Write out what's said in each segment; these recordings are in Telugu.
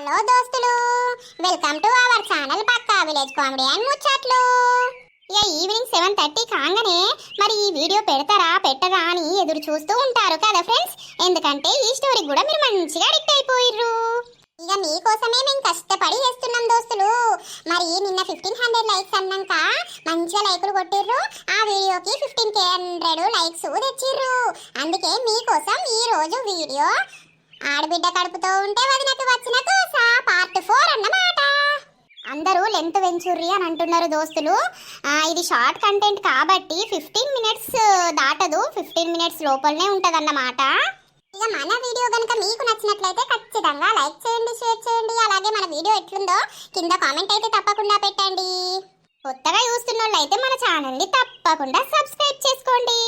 హలో దోస్తులు welcome to our channel Pakka village comedy and ముచ్చట్లు. ఇక ఈవినింగ్ సెవెన్ థర్టీ కాగానే మరి ఈ వీడియో పెడతారా పెట్టరా అని ఎదురు చూస్తూ ఉంటారు కదా ఫ్రెండ్స్? ఎందుకంటే ఈ స్టోరీ కూడా మీరు మంచిగా అడిక్ట్ అయిపోయిర్రు. ఇక మీకోసమే మేము కష్టపడి చేస్తున్నాం దోస్తులు. మరి నిన్న ఫిఫ్టీన్ హండ్రెడ్ లైక్స్ అన్నాక మంచిగా లైకులు కొట్టిర్రు. ఆ వీడియోకి ఫిఫ్టీన్ కే హండ్రెడ్ లైక్స్ తెచ్చిర్రు. అందుకే మీకోసం ఈ రోజు వీడియో ఆడబిడ్డ కడుపుతో ఉంటే వదినకు వచ్చిన కోస పార్ట్ ఫోర్ అన్నమాట. అందరూ లెంత్ వెంచుర్రి అని అంటున్నారు దోస్తులు. ఇది షార్ట్ కంటెంట్ కాబట్టి ఫిఫ్టీన్ మినిట్స్ దాటదు. ఫిఫ్టీన్ మినిట్స్ లోపలనే ఉంటదన్నమాట. ఇక మన వీడియో కనుక మీకు నచ్చినట్లయితే ఖచ్చితంగా లైక్ చేయండి షేర్ చేయండి. అలాగే మన వీడియో ఎట్లుందో కింద కామెంట్ అయితే తప్పకుండా పెట్టండి. కొత్తగా చూస్తున్న అయితే మన ఛానల్ని తప్పకుండా సబ్స్క్రైబ్ చేసుకోండి.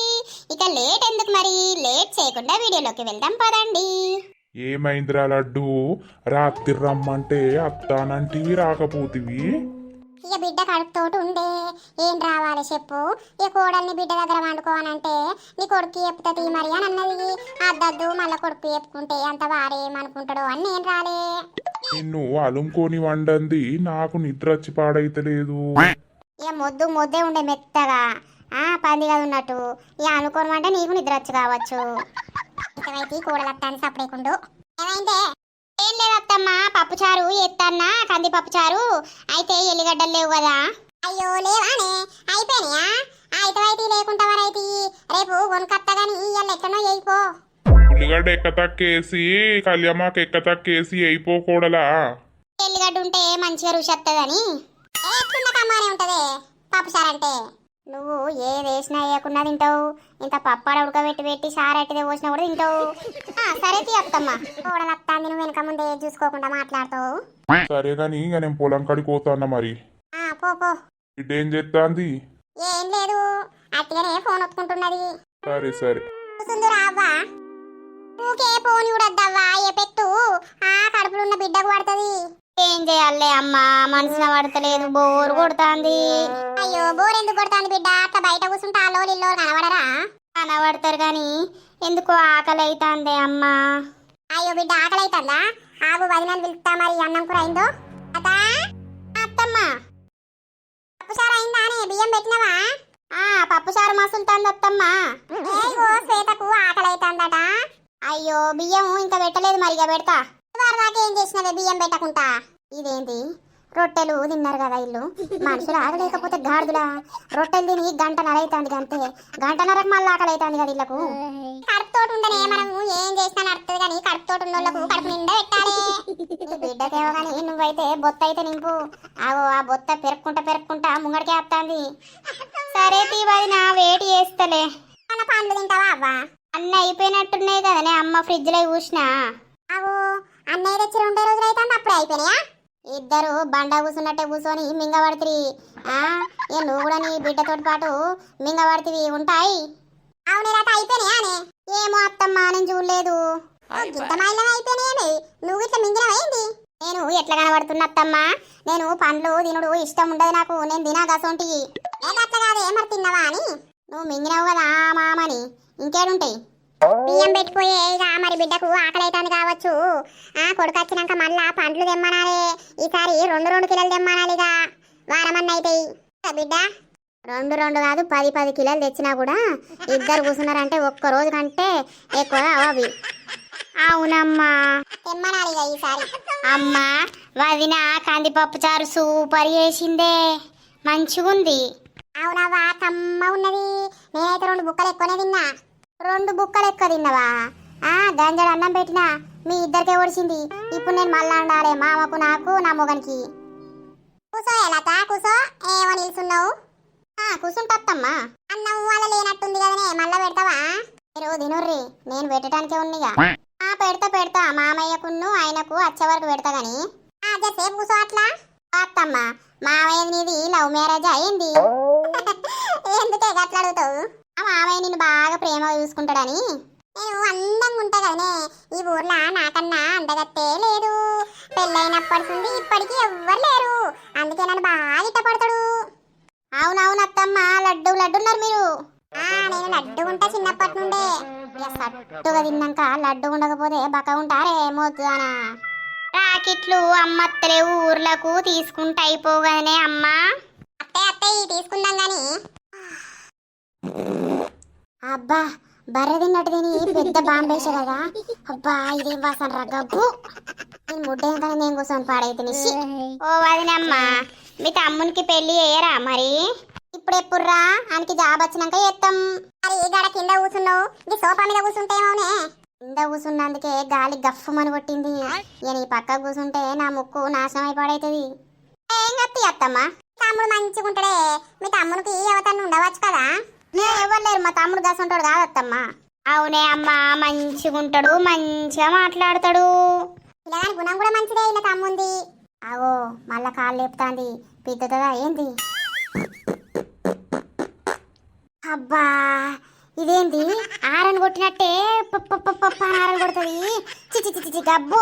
ఇక లేట్ ఎందుకు మరి? లేట్ చేయకుండా వీడియోలోకి వెళ్దాం పదండి. ఏమైందిరా లడ్డు? రాత్రి రమ్మంటే అత్తానంటివి రాకపోతివి. ఇక బిడ్డ కడుపుతోటి ఉండే ఏం రావాలి చెప్పు? ఇక కోడల్ని బిడ్డ దగ్గర వండుకోవాలంటే నీ కొడుకు చెప్తుంది మరి అని అన్నది. అద్దద్దు మళ్ళీ కొడుకు చెప్పుకుంటే అంత వారేమనుకుంటాడో అని నేను రాలే. నిన్ను అలుంకొని వండంది నాకు నిద్ర వచ్చి పాడైతలేదు. ఇక మొద్దు మొద్దే ఉండే మెత్తగా. ఆ పందిగా ఉన్నట్టు. ఇక అనుకోనమంటే నీకు నిద్ర వచ్చు కావచ్చు. ఇకవైతే కూడలత్తాన్ని సపడేకుండు ఏమైందే? ఏం లేదు అత్తమ్మా పప్పుచారు ఎత్తన్నా కంది పప్పుచారు అయితే ఎల్లిగడ్డలు లేవు కదా. అయ్యో లేవానే. అయిపోయినాయా? అయితే లేకుండా వరైతే రేపు కొనుకత్త గాని ఇవాళ ఎక్కడో చేయిపో ఉల్లిగడ్డ ఎక్కతక్కేసి కళ్యామాకు ఎక్కతక్కేసి అయిపోకూడలా ఎల్లిగడ్డ ఉంటే మంచిగా రుచి వస్తుందని ఎట్లున్న కమ్మానే ఉంటది? అంటే నువ్వు ఏది వేసినా వేయకుండా తింటావు. ఇంత పప్పాడ ఉడకబెట్టి పెట్టి సారెట్టిదే పోసినా కూడా తింటావు. ఆ, సరే తీయత్తమ్మా కోడలు అత్తాంది నువ్వు వెనక ముందే చూసుకోకుండా మాట్లాడుతావు. సరే గాని ఇక నేను పొలం కాడికి పోతాన్నా మరి. ఆ, పో పో. ఇటేం చేస్తాంది ఏం లేదు అట్టిగానే ఫోన్ ఒత్తుకుంటున్నది. సరే సరే. కూసుంది రావ్వా ఊకే ఫోన్ చూడద్దవ్వా ఏ పెట్టు. ఆ కడుపులో ఉన్న బిడ్డకు పడుతుంది. ఏం చేయాలే అమ్మా మనసున పడతలేదు బోరు కొడుతాంది. అయ్యో బోర్ ఎందుకు కొడుతాంది బిడ్డ? అట్లా బయట కూర్చుంటే అల్లో ఇల్లో కనబడరా కనబడతారు గాని ఎందుకో ఆకలి అవుతాందే అమ్మా. అయ్యో బిడ్డ ఆకలి అవుతుందా ఆగు వదినని పిలుస్తా మరి అన్నం కూర అయిందో? అతా అత్తమ్మ. పప్పుసారు అయిందా అని బియ్యం పెట్టినవా? ఆ పప్పుసారు మసులుతాంది అత్తమ్మ. ఏగో శ్వేతకు ఆకలి అవుతుందట అయ్యో బియ్యం ఇంకా పెట్టలేదు మరి ఇక పెడతా. దాకా ఏం చేసినవే బియ్యం పెట్టకుంటా ఇదేంటి? రొట్టెలు తిన్నారు కదా ఇల్లు. మనుషులు ఆగలేకపోతే గాడిదలా. రొట్టెలు తిని గంట నరైతుంది అంతే గంట నరకు మళ్ళీ ఆకలి అవుతుంది కదా ఇళ్ళకు కడుపుతోటి ఉండనే మనము ఏం చేసినా నడుతుంది కానీ కడుపుతోటి ఉన్న వాళ్ళకు కడుపు నిండా పెట్టాలి. బిడ్డకేమో కానీ నువ్వైతే బొత్త అయితే నింపు. ఆగో ఆ బొత్త పెరుక్కుంటా పెరుక్కుంటా ముంగడికే వస్తుంది సరే తీవది నా వేడి చేస్తలే. మన పండ్లు తింటావా అవ్వా? అన్న అయిపోయినట్టున్నాయి కదనే అమ్మ ఫ్రిడ్జ్లో చూసినా. అవో అన్నయ్య తెచ్చి రెండే రోజులు అయితే అప్పుడే అయిపోయినాయా? ఇద్దరు బండ కూసున్నట్టే కూర్చొని మింగబడుతుంది ఆ ఏ నువ్వు కూడా నీ బిడ్డతోటి పాటు మింగబడుతుంది ఉంటాయి. అవును రాత అయిపోయినాయా అనే? ఏమో అత్తమ్మ నేను చూడలేదు. అయిపోయినాయని నువ్వు ఇట్లా మింగినమైంది నేను ఎట్లా కనబడుతున్నా అత్తమ్మ? నేను పండ్లు తినుడు ఇష్టం ఉండదు నాకు. నేను తినా గసొంటి అట్లా కాదే మరి తిన్నవా అని? నువ్వు మింగినావు కదా మామని. ఇంకేడుంటాయి? బియ్యం పెట్టిపోయే ఇక మరి బిడ్డకు ఆకలి అవుతుంది కావచ్చు. ఆ కొడుకు వచ్చినాక మళ్ళా పండ్లు తెమ్మనాలే. ఈసారి రెండు రెండు కిలోలు తెమ్మనాలి ఇక. వారమన్న అవుతాయి బిడ్డ? రెండు రెండు కాదు పది పది కిలోలు తెచ్చినా కూడా ఇద్దరు కూర్చున్నారంటే ఒక్క రోజు కంటే ఎక్కువ అవి. అవునమ్మా. తెమ్మనాలి ఇక ఈసారి. అమ్మా వదిన కందిపప్పు చారు సూపర్ చేసిందే. మంచిగుంది. అవునవా కమ్మ ఉన్నది. నేనైతే రెండు బుక్కలు ఎక్కువనే తిన్నా. రెండు బుక్కలు ఎక్కువ తిన్నవా? ఆ గంజడు అన్నం పెట్టినా మీ ఇద్దరికే ఒడిచింది ఇప్పుడు నేను మళ్ళా ఉండాలి మామకు నాకు నా మొగనికి. కూసో ఎలాత కూసో ఏమో నిల్చున్నావు? ఆ కూసుంటమ్మా అన్నం వాళ్ళ లేనట్టుంది కదనే మళ్ళా పెడతావా? మీరు తినుర్రి నేను పెట్టడానికే ఉన్నిగా. ఆ పెడతా పెడతా మామయ్యకున్ను ఆయనకు వచ్చే వరకు పెడతా గాని. ఆ సేపు కూసో అట్లా. అత్తమ్మ మామయ్య నీది లవ్ మ్యారేజ్ అయింది? ఎందుకే గట్లా అడుగుతావు? ఆ మామయ్య నిన్ను బాగా ప్రేమగా చూసుకుంటాడని. నేను అందంగా ఉంటా కదనే ఈ ఊర్లో నాకన్నా అందగత్తే లేదు పెళ్ళైనప్పటి నుండి ఇప్పటికీ ఎవ్వరు లేరు. అందుకే నన్ను బాగా ఇష్టపడతాడు. అవునవును అత్తమ్మ లడ్డు లడ్డున్నారు మీరు. ఆ నేను లడ్డు ఉంటా చిన్నప్పటి నుండే. సట్టుగా తిన్నాక లడ్డు ఉండకపోతే బక్క ఉంటారే మోతుదానా రాఖీ జాకెట్లు అమ్మత్తలేవు ఊర్లకు తీసుకుంటే అయిపోగానే అమ్మా. అత్తే అత్తే తీసుకుందాం గాని అబ్బా బర్రె తిన్నట్టు తిని పెద్ద బాంబేసే కదా. అబ్బా ఇదేం వాసన రా గబ్బు. నేను నేను కూర్చొని పాడైతే ఓ వదినమ్మా మీ తమ్మునికి పెళ్ళి చేయరా మరి? ఇప్పుడు ఎప్పుడురా? ఆయనకి జాబ్ వచ్చినాక చేస్తాం మరి గడ కింద కూర్చున్నావు. నీ సోఫా మీద కూర్చుంటేమోనే కింద కూర్చున్నందుకే గాలి గఫ్ఫమని కొట్టింది. ఇక నీ పక్క కూర్చుంటే నా ముక్కు నాశనం అయిపోడైతుంది. ఏం కత్తి అత్తమ్మా తమ్ముడు మంచిగా ఉంటాడే మీ తమ్మునికి ఎవతన్నా ఉండవచ్చు కదా. ఎవరు లేరు? మా తమ్ముడు గసంటాడు కాదత్తమ్మా. అవునే అమ్మా మంచిగా ఉంటాడు మంచిగా మాట్లాడతాడు. పిల్లగాని గుణం కూడా మంచిదే ఇలా తమ్ముంది. ఆగో మళ్ళా కాళ్ళు లేపుతాంది. పిద్దుతుందా ఏంది? అబ్బా ఇదేంది? ఆరని కొట్టినట్టే ఆరని కొడుతుంది. చిచి చిచి గబ్బు.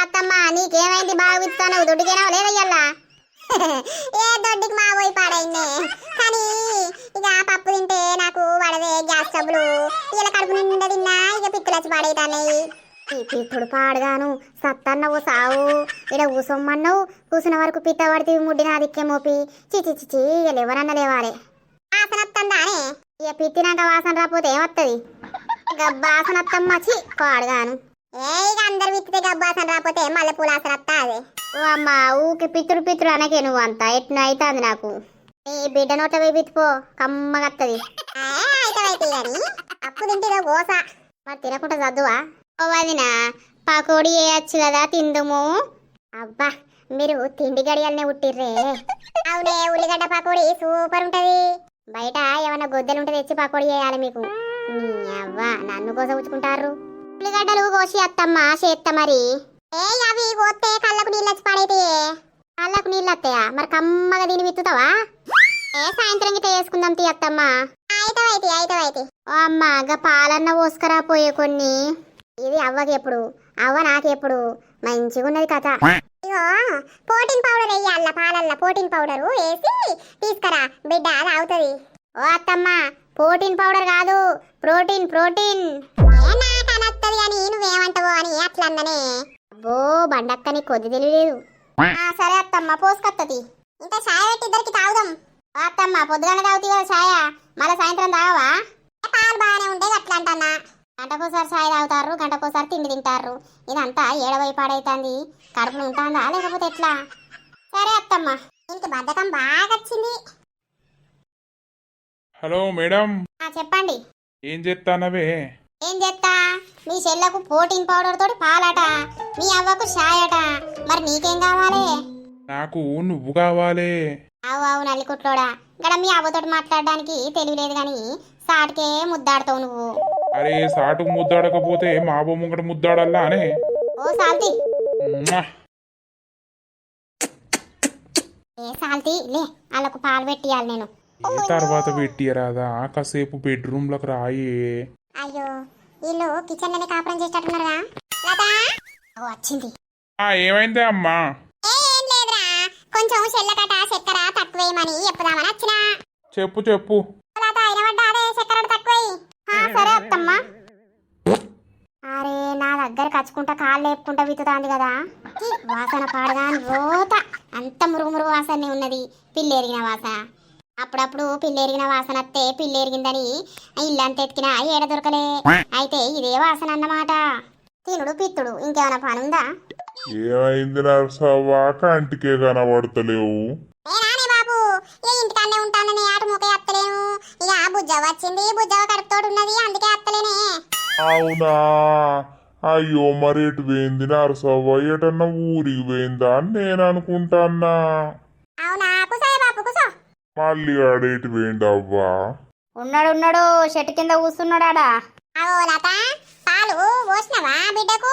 అత్తమ్మ నీకేమైంది? బాగా విత్తాను దొడ్డికేనా లేదయ్యల్లా? ఏ దొడ్డికి మా పోయి పాడైంది? కానీ ఇక పప్పు తింటే నాకు పడదే గ్యాస్ ట్రబులు ఇలా కడుపు నిండా తిన్నా ఇక పిక్కులు వచ్చి పాడైతాయి ఈ పిప్పుడు పాడగాను సత్తన్నవు సావు. ఇడ కూసొమ్మన్నావు కూసిన వరకు పిత్త పడితే ముడ్డిన అదిక్కే మోపి. చిచి చిచి ఇక లేవనన్న లేవాలి. వాసన ఇక పిత్తినాక వాసన రాకపోతే ఏమత్తది? గబ్బాసన వత్తమ్మ చి పాడుగాను. ఏ ఇక అందరు విత్తితే గబ్బాసన రాకపోతే మల్లె పూల ఆసన వస్తాది. ఓ అమ్మ ఊకి పిత్తుడు పిత్తుడు అనకే నువ్వు అంతా. ఎట్ను అవుతుంది నాకు? నీ బిడ్డ నోట పోయి పిత్తుపో కమ్మగత్తది అప్పు తింటే గోస. మరి తినకుండా చదువా? ఓ వదిన పకోడీ వేయచ్చు కదా తిందుము. అబ్బా మీరు తిండి గడియల్నే ఉట్టిర్రే. అవునే ఉల్లిగడ్డ పకోడీ సూపర్ ఉంటది. బయట ఏమన్నా గొద్దెలు ఉంటే తెచ్చి పకోడీ చేయాలి మీకు. నీ అవ్వ నన్ను కోసం ఉంచుకుంటారు ఉల్లిగడ్డలు కోసి అత్తమ్మ చేత్త మరి. ఏ అవి కోస్తే కళ్ళకు నీళ్ళు వచ్చి పడైతే కళ్ళకు నీళ్ళు వస్తాయా మరి కమ్మగా దీని విత్తుతావా? ఏ సాయంత్రం గిట్ట వేసుకుందాం తీ అత్తమ్మ. అయితవైతే ఓ అమ్మ గా పాలన్న పోసుకరా పోయే కొన్ని. ఇది అవ్వకి ఎప్పుడు? అవ్వ నాకెప్పుడు మంచిగా ఉన్నది కథ. ఇగో ప్రోటీన్ పౌడర్ వేయాల పాలల్ల ప్రోటీన్ పౌడర్ వేసి తీసుకురా. బిడ్డ అది అవుతుంది. ఓ అత్తమ్మ ప్రోటీన్ పౌడర్ కాదు. ప్రోటీన్ ప్రోటీన్ అట్లా అన్ననే అబ్బో బండక్కని కొద్ది తెలియలేదు. సరే అత్తమ్మ పోసుకొత్తది. ఇంత ఛాయ్ పెట్టి ఇద్దరికి తాగుదాం. అత్తమ్మ పొద్దుగానే తాగుతాయి కదా ఛాయ? మళ్ళీ సాయంత్రం తాగవా? పాలు బాగానే ఉండేది అట్లా అంటన్నా గంటకోసారి ఛాయ్ తాగుతారు గంటకోసారి తిండి తింటారు ఇదంతా ఏడవై పాడైతుంది. కడుపులో ఉంటుందా లేకపోతే ఎట్లా? సరే అత్తమ్మ ఇంక బద్ధకం బాగా వచ్చింది హలో మేడం. చెప్పండి. ఏం చేస్తానవే ఏం చేస్తా మీ చెల్లకు ప్రోటీన్ పౌడర్ తోటి పాలట. మీ అవ్వకు ఛాయ్ అట మరి నీకేం కావాలి? నాకు నువ్వు కావాలే. అవు అవు నల్లికుట్లోడా. ఇక్కడ మీ అవ్వతోటి మాట్లాడడానికి తెలియలేదు కానీ సాటికే ముద్దాడుతావు నువ్వు. అరే సాటుకు ముద్దాడకపోతే మా బొమ్మ ముంగట ముద్దాడల్లా అనే? ఓ సాల్తి. ఏ సాల్తి లే వాళ్ళకు పాలు పెట్టియాలి నేను. ఏ తర్వాత పెట్టియరాదా? కాసేపు బెడ్రూమ్లకు రాయే. అయ్యో వీళ్ళు కిచెన్లోనే కాపురం చేసేటట్టున్నారా లతా? ఓ వచ్చింది. ఆ ఏమైందే అమ్మా? ఏ, లేదురా. కొంచెం చెల్లకట చక్కెర తక్కువేయమని చెప్పుదామని వచ్చినా. చెప్పు చెప్పు. లత అయినవడ్డా అదే చక్కెర తక్కువై సరే అత్తమ్మా అరే నా దగ్గర కచ్చుకుంటా కాళ్ళు లేపుకుంటా విత్తుతాంది కదా. వాసన పాడగాని రోత. అంత మురుగు మురుగు వాసనే ఉన్నది. పిల్లేరిగిన వాసన అప్పుడప్పుడు పిల్లేరిగిన వాసన వస్తే పిల్లేరిగిందని ఇల్లంతా ఎతికినా ఏడ దొరకలే. అయితే ఇదే వాసన అన్నమాట తినుడు పిత్తుడు ఇంకేమైనా పని ఉందా ఏమైంది నర్సవ్వా కంటికే కనబడతలేవు. నేనానే బాబు ఏ ఇంటికాన్నే ఉంటానని ఆట మూకే అత్తలేను. ఇక బుజ్జవ వచ్చింది బుజ్జవ కడుపుతోడు ఉన్నది అందుకే అత్తలేనే. అవునా? అయ్యో మరి ఎటు పోయింది నరసవ్వ ఎటన్నా ఊరికి పోయిందా అని నేను అనుకుంటాన్నా. అవునా? మళ్ళీ ఆడేటి అవ్వా ఉన్నాడు ఉన్నాడు చెట్టు కింద కూస్తున్నాడా అవో లత పాలు పోసినవా బిడ్డకు?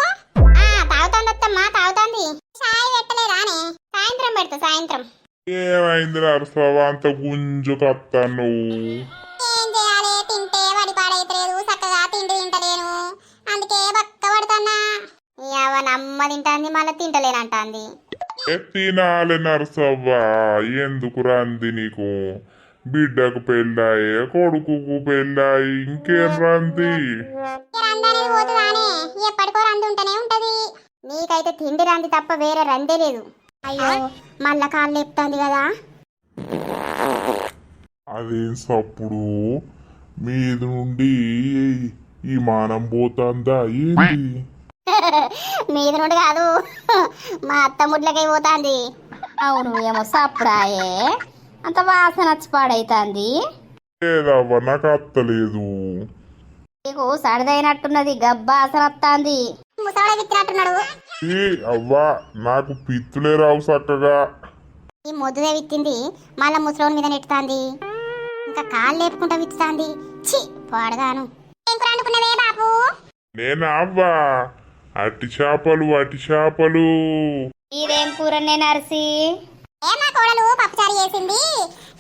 ఆ తాగుతాంది అత్తమ్మా తాగుతాంది. చాయ్ పెట్టలేదానే సాయంత్రం పెడతా సాయంత్రం. ఏమైంది నరసవ్వ అంత గుంజు కత్తా నువ్వు ఏం చేయాలి? తింటే వడి పాడైతలేదు చక్కగా తిండి తింటలేను. అందుకే బక్క పడుతున్నా. అవ్వ నమ్మ తింటాంది మళ్ళీ తింటలేనంటాంది. తినాలి నరసవ్వా ఎందుకు రంది నీకు? బిడ్డకు పెళ్ళాయే కొడుకుకు పెళ్ళాయి ఇంకేం రంది? నీకైతే తిండి రంది తప్ప వేరే రందే లేదు. అయ్యో మళ్ళా కాళ్ళు లేపుతాంది కదా. అదేం సప్పుడు? మీద నుండి ఈ మానం పోతాందా? ఏంటి మీద నుండి కాదు. మా అత్త ముడ్లకై పోతాంది. అవును ఏమో సప్పుడాయే అంత వాసన వచ్చి పాడైతాంది. లేదవ్వ నాకు అత్తలేదు. నీకు సడిదైనట్టున్నది గబ్బా వస్తాంది. విత్తినట్టున్నాడు. ఏ అవ్వా నాకు పిత్తులే రావు చక్కగా. ఈ మొద్దుదే విత్తింది మళ్ళా ముసలోని మీద నెట్టుతాంది. ఇంకా కాళ్ళు లేపుకుంటా విత్తుతాంది. ఛీ పాడగాను. ఏం కూర వండుకున్నవే బాబు? నేను అవ్వా? అట్టి చేపలు అట్టి చేపలు. ఇదేం కూరనే నర్సి? ఏ మా కోడలు పప్పుచారు చేసింది?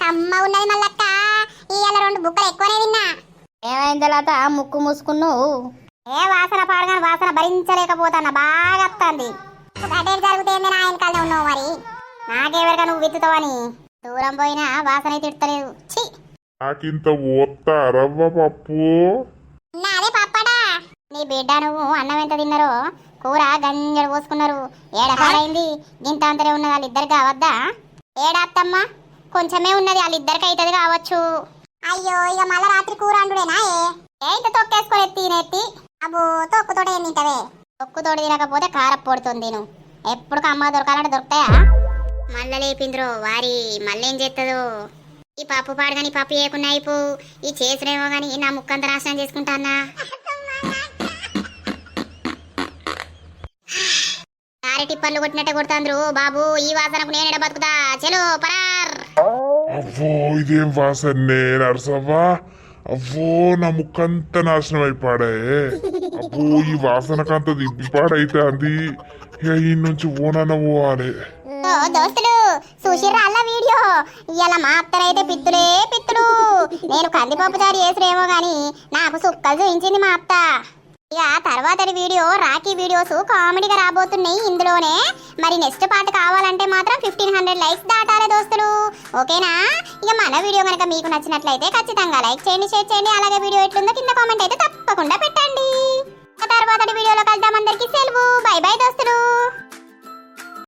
కమ్మ ఉన్నది మల్లక్క. ఇవాళ రెండు బుక్కలు ఎక్కువనే తిన్నా. ఏమైంది లత? ముక్కు మూసుకున్నావు? ఏ వాసన పాడగాను వాసన భరించలేకపోతాన్నా బాగా వస్తుంది గడ్డేరు జరుగుతుంది నా వెనకాలనే ఉన్నావు మరి? నాకెవరిగా నువ్వు విత్తుతావని? దూరం పోయినా వాసన తిడతలేదు. ఛీ! నాకింత ఓత్తా రవ్వ పప్పు. నీ బిడ్డ నువ్వు అన్నం ఎంత తిన్నారో? కూర గంజడు పోసుకున్నారు. ఏడకాడైంది గింత అంతరే ఉన్నది వాళ్ళిద్దరు కావద్దా ఏడాత్తమ్మ కొంచెమే ఉన్నది వాళ్ళిద్దరికి అవుతుంది కావచ్చు. అయ్యో ఇక మళ్ళా రాత్రి కూర అండుడేనా ఏ? ఇంత తొక్కేసుకొని ఎత్తి నెత్తి అబ్బో తొక్కుతోటే ఏం తింటవే? తినకపోతే కారం పొడుతుంది నేను ఎప్పుడు అమ్మ దొరకాలంటే దొరుకుతాయా? మళ్ళా లేపింద్రో వారి మళ్ళేం చేస్తుందో ఈ పప్పు పాడగాని పప్పు వేయకుండా అయిపో. ఈ చేసినేమో కానీ నా ముక్కంత నాశనం చేసుకుంటానా కారె టిప్పర్లు కొట్టినట్టే కొడుతాంద్రు బాబు ఈ వాసనకు నేను ఎడ బతుకుతా. చలో పరార్ అవ్వో ఇదేం వాసన్నే నరసవ్వా అవ్వో నా ముక్కంతా నాశనం అయిపాడే. అబ్బో ఈ వాసనకంత దిబ్బిపాడైతే అంది ఈ నుంచి ఓనన్న పోవాలి. దోస్తులు చూసిర్రా అల్ల వీడియో? ఇవాళ మా అత్తనైతే పిత్తులే పిత్తులు. నేను కందిపప్పు చారు చేసిరేమో గాని నాకు సుక్కలు చూపించింది మా అత్త. ఇక తర్వాతటి వీడియో రాఖీ వీడియోస్ కామెడీగా రాబోతున్నాయి ఇందులోనే. మరి నెక్స్ట్ పార్ట్ కావాలంటే మాత్రం ఫిఫ్టీన్ హండ్రెడ్ లైక్స్ దాటాలి దోస్తులు. ఓకేనా? ఇక మన వీడియో కనుక మీకు నచ్చినట్లయితే ఖచ్చితంగా లైక్ చేయండి షేర్ చేయండి. అలాగే వీడియో ఎట్లుందో కింద కామెంట్ అయితే తప్పకుండా పెట్టండి. తర్వాత తర్వాతటి వీడియోలో కలుద్దాం అందరికీ. సెలవు. బై బై దోస్తులు.